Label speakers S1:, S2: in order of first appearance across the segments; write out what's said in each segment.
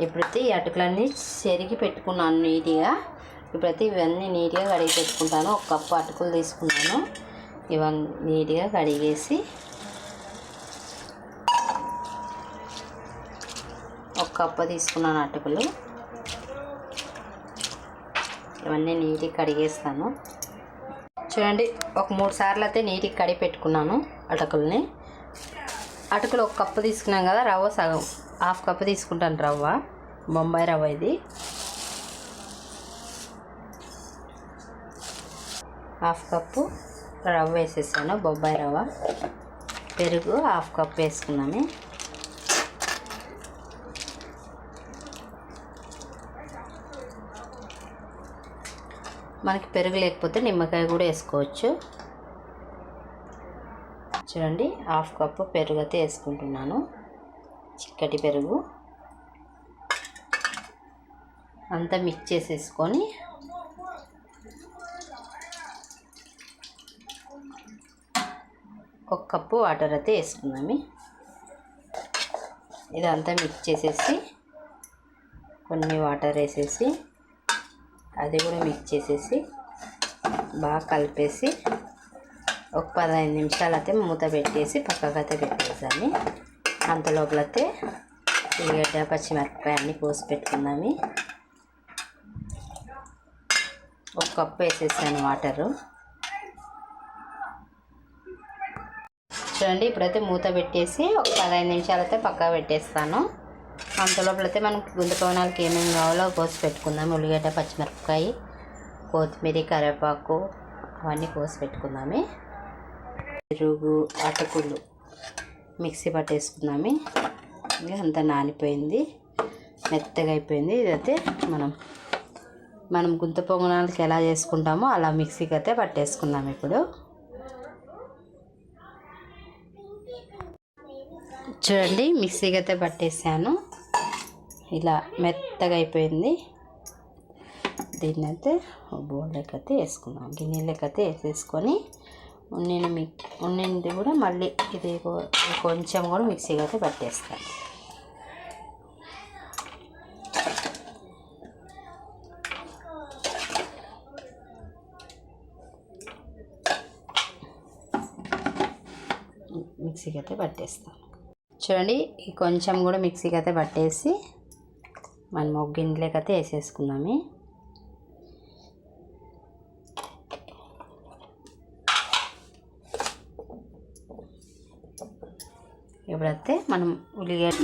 S1: ఇప్పుడైతే ఈ అటుకులన్నీ చెరిగి పెట్టుకున్నాను నీట్గా. ఇప్పుడైతే ఇవన్నీ నీట్గా కడిగి పెట్టుకుంటాను. ఒక కప్పు అటుకులు తీసుకున్నాను. ఇవన్నీ నీట్గా కడిగేసి ఒక కప్పు తీసుకున్నాను అటుకులు. ఇవన్నీ నీట్గా కడిగేస్తాను. చూడండి ఒక మూడు సార్లు అయితే నీట్గా కడిగి పెట్టుకున్నాను అటుకుల్ని. అటుకులు ఒక కప్పు తీసుకున్నాం కదా రవ్వ సగం. హాఫ్ కప్ తీసుకుంటాను రవ్వ బొంబాయి రవ్వ ఇది. హాఫ్ కప్పు రవ్వ వేసేసాను బొంబాయి రవ్వ. పెరుగు హాఫ్ కప్ వేసుకున్నాము మనకి పెరుగు లేకపోతే నిమ్మకాయ కూడా వేసుకోవచ్చు. చూడండి హాఫ్ కప్పు పెరుగు అయితే వేసుకుంటున్నాను. చిక్కటి పెరుగు. అంతా మిక్స్ చేసేసుకొని ఒక కప్పు వాటర్ అయితే వేసుకుందాము ఇదంతా మిక్స్ చేసేసి కొన్ని వాటర్ వేసేసి అది కూడా మిక్స్ చేసేసి బాగా కలిపేసి ఒక పదహైదు నిమిషాలు అయితే మూత పెట్టేసి పక్కకైతే అయితే పెట్టేసాను అంతలోపలైతే ఉల్లిగడ్డ పచ్చిమిరపకాయ అన్నీ కోసి పెట్టుకుందాము ఒక కప్పు వేసేసాను వాటరు. చూడండి ఇప్పుడైతే మూత పెట్టేసి ఒక పదహైదు నిమిషాలైతే పక్కా పెట్టేస్తాను. అంతలోపలైతే మనం గుంత గుంతకోనాలకి ఏమేమి కావాలో కోసి పెట్టుకుందాం ఉల్లిగడ్డ పచ్చిమిరపకాయ కొత్తిమీర కరివేపాకు అవన్నీ కోసి పెట్టుకుందాము పెరుగు అటుకులు. మిక్సీ పట్టేసుకుందాము. ఇంకా అంతా నానిపోయింది. మెత్తగా అయిపోయింది. ఇదైతే మనం మనం గుంత పొంగనాలకి ఎలా చేసుకుంటామో అలా మిక్సీకి అయితే పట్టేసుకుందాం ఇప్పుడు. చూడండి మిక్సీకి అయితే పట్టేసాను. ఇలా మెత్తగా అయిపోయింది. దీన్ని అయితే బౌల్లోకి అయితే వేసుకుందాం. గిన్నెలోకి అయితే వేసేసుకొని ఉన్నిని మిక్ ఉన్నింది కూడా మళ్ళీ ఇది కొంచెం కూడా మిక్సీకి అయితే పట్టేస్తాను మిక్సీకి అయితే పట్టేస్తాను చూడండి కొంచెం కూడా మిక్సీకి అయితే పట్టేసి మనం ఒక గిన్నెలోకి అయితే వేసేసుకుందాము. ఇప్పుడైతే మనం ఉల్లిగడ్డ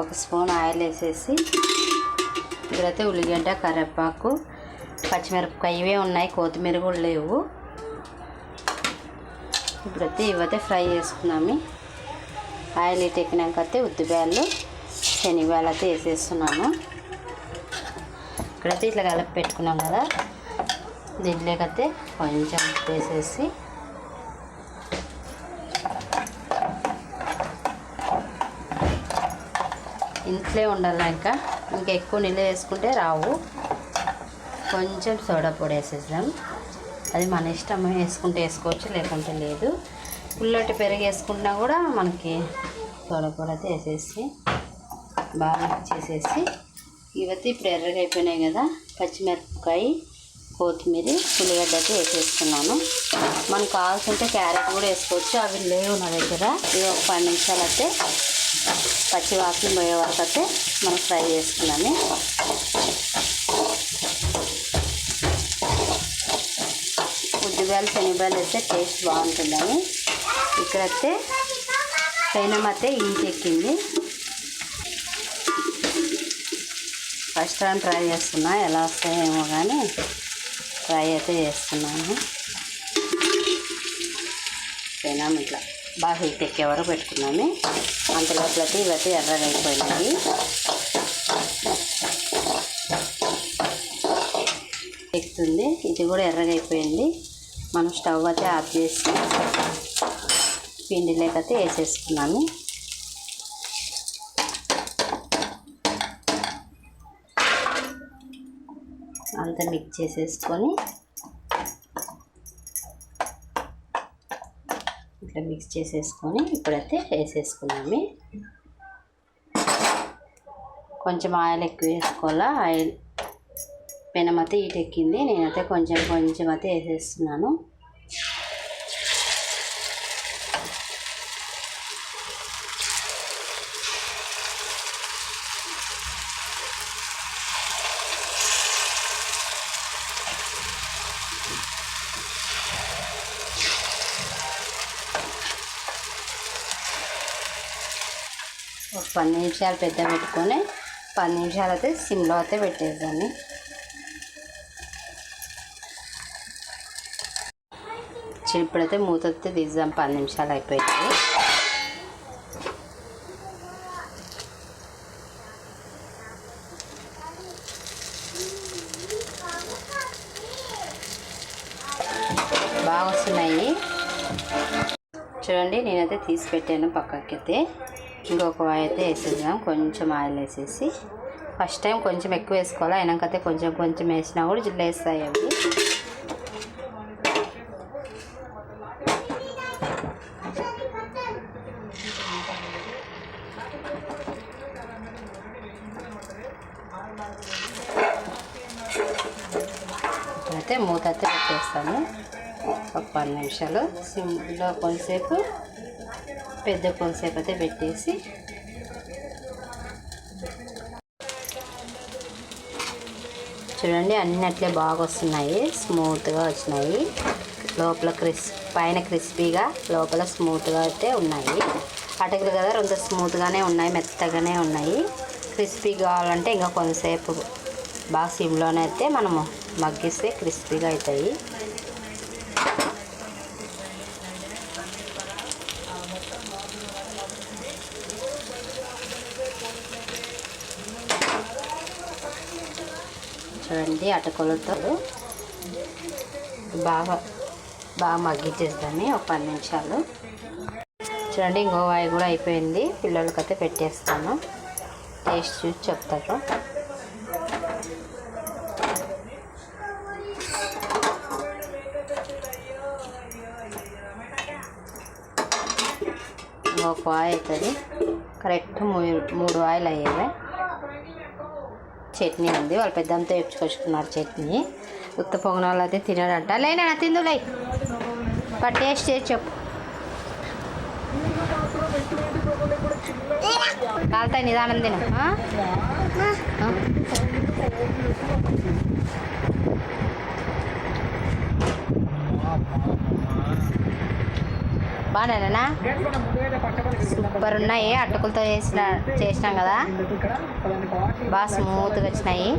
S1: ఒక స్పూన్ ఆయిల్ వేసేసి ఇప్పుడైతే ఉల్లిగడ్డ కరివేపాకు పచ్చిమిరపకాయ ఇవే ఉన్నాయి. కొత్తిమీర కూడా లేవు. ఇప్పుడైతే ఇవైతే ఫ్రై చేసుకున్నాము ఆయిల్ ఇటు ఎక్కినాక అయితే ఉద్దిపాయలు శనగపాయలు అయితే వేసేస్తున్నాము. ఇక్కడైతే ఇట్లా కలిపి పెట్టుకున్నాం కదా. దీంట్లోకైతే కొంచెం వేసేసి ఇంట్లో ఉండాలి ఇంకా? ఇంకా ఎక్కువ నీళ్ళు వేసుకుంటే రావు. కొంచెం సోడా పొడి వేసేద్దాం. అది మన ఇష్టం వేసుకుంటే వేసుకోవచ్చు లేకుంటే లేదు. పుల్లటి పెరుగు వేసుకున్నా కూడా మనకి సోడా పొడి అయితే వేసేసి బాగా చేసేసి. ఇవైతే ఇప్పుడు ఎర్రగా అయిపోయినాయి కదా పచ్చిమిరపకాయ కొత్తిమీర ఉల్లిగడ్డ అయితే వేసేసుకున్నాను మనకు కావాల్సింటే క్యారెట్ కూడా వేసుకోవచ్చు అవి లేవు నా దగ్గర. ఇవి ఒక పది నిమిషాలు అయితే పచ్చి వాసన పోయే వరకు అయితే మనం ఫ్రై చేసుకున్నాము. ఉద్దిపాయలు శనగపాయలు అయితే టేస్ట్ బాగుంటుందని. ఇక్కడైతే పెనం అయితే ఇంకెక్కింది ఎక్కింది. ఫస్ట్ టైం ట్రై చేస్తున్నా ఎలా వస్తాయేమో కానీ ట్రై అయితే చేస్తున్నాను. పెనం ఇట్లా. బాగా హీట్ ఎక్కే వరకు పెట్టుకున్నాము అంతలోపలైతే ఇవైతే ఎర్రగా అయిపోయినాయి ఎక్కుతుంది ఇది కూడా ఎర్రగా అయిపోయింది మనం స్టవ్ అయితే ఆఫ్ చేసి పిండి లేకైతే వేసేసుకున్నాము అంతా మిక్స్ చేసేసుకొని ఇట్లా మిక్స్ చేసేసుకొని ఇప్పుడైతే వేసేసుకున్నాము. కొంచెం ఆయిల్ ఎక్కువ వేసుకోవాలా? ఆయిల్ పెనమైతే ఇటు ఎక్కింది. నేనైతే కొంచెం కొంచెం అయితే వేసేస్తున్నాను. ఒక పది నిమిషాలు పెద్ద పెట్టుకొని పది నిమిషాలు అయితే సిమ్లో అయితే పెట్టేద్దాన్ని ఇప్పుడైతే మూత అయితే తీద్దాం పది నిమిషాలు అయిపోయింది. బాగా వస్తున్నాయి. చూడండి నేనైతే తీసి పెట్టాను పక్కకి అయితే ఇంకొక వాయి అయితే వేసేద్దాం. కొంచెం ఆయిల్ వేసేసి ఫస్ట్ టైం కొంచెం ఎక్కువ వేసుకోవాలి? అయినాకైతే కొంచెం కొంచెం వేసినా కూడా జిల్లు వేస్తాయి అవి. అయితే మూత అయితే పెట్టేస్తాము ఒక పది నిమిషాలు. సిమ్లో కొంతసేపు పెద్ద కొంతసేపు అయితే పెట్టేసి. చూడండి అన్నీ అట్లే బాగా వస్తున్నాయి. స్మూత్గా వచ్చినాయి. లోపల క్రిస్ పైన క్రిస్పీగా లోపల స్మూత్గా అయితే ఉన్నాయి. అటకులు కదా రెండు స్మూత్గానే ఉన్నాయి మెత్తగానే ఉన్నాయి. క్రిస్పీ కావాలంటే ఇంకా కొంతసేపు బాగా సిమ్లోనే అయితే మనము మగ్గిస్తే క్రిస్పీగా అవుతాయి. చూడండి అటకలతో బాగా బాగా మగ్గించేద్దాన్ని ఒక పది నిమిషాలు. చూడండి ఇంకో కూడా అయిపోయింది. పిల్లలకైతే పెట్టేస్తాను. టేస్ట్ చూసి చెప్తారు. ఒక ఆయిల్ అవుతుంది కరెక్ట్ మూడు మూడు ఆయిల్ అయ్యేవి చట్నీ ఉంది. వాళ్ళు పెద్దంతా తెచ్చుకొచ్చుకున్నారు చట్నీ. ఉత్త పొంగనాలు అయితే తినడంట. లేనా తిందులే. బట్ టేస్ట్ చేసి చెప్పు. కాలుతాయి నిదానం తిన. ఆ? ఆ? బాగానేనా సూపర్ ఉన్నాయి. అటుకులతో చేసిన చేసినాం కదా. బాగా స్మూత్గా వచ్చినాయి.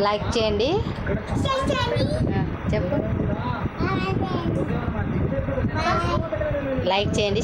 S1: లైక్ చేయండి. చెప్పు. లైక్ చేయండి.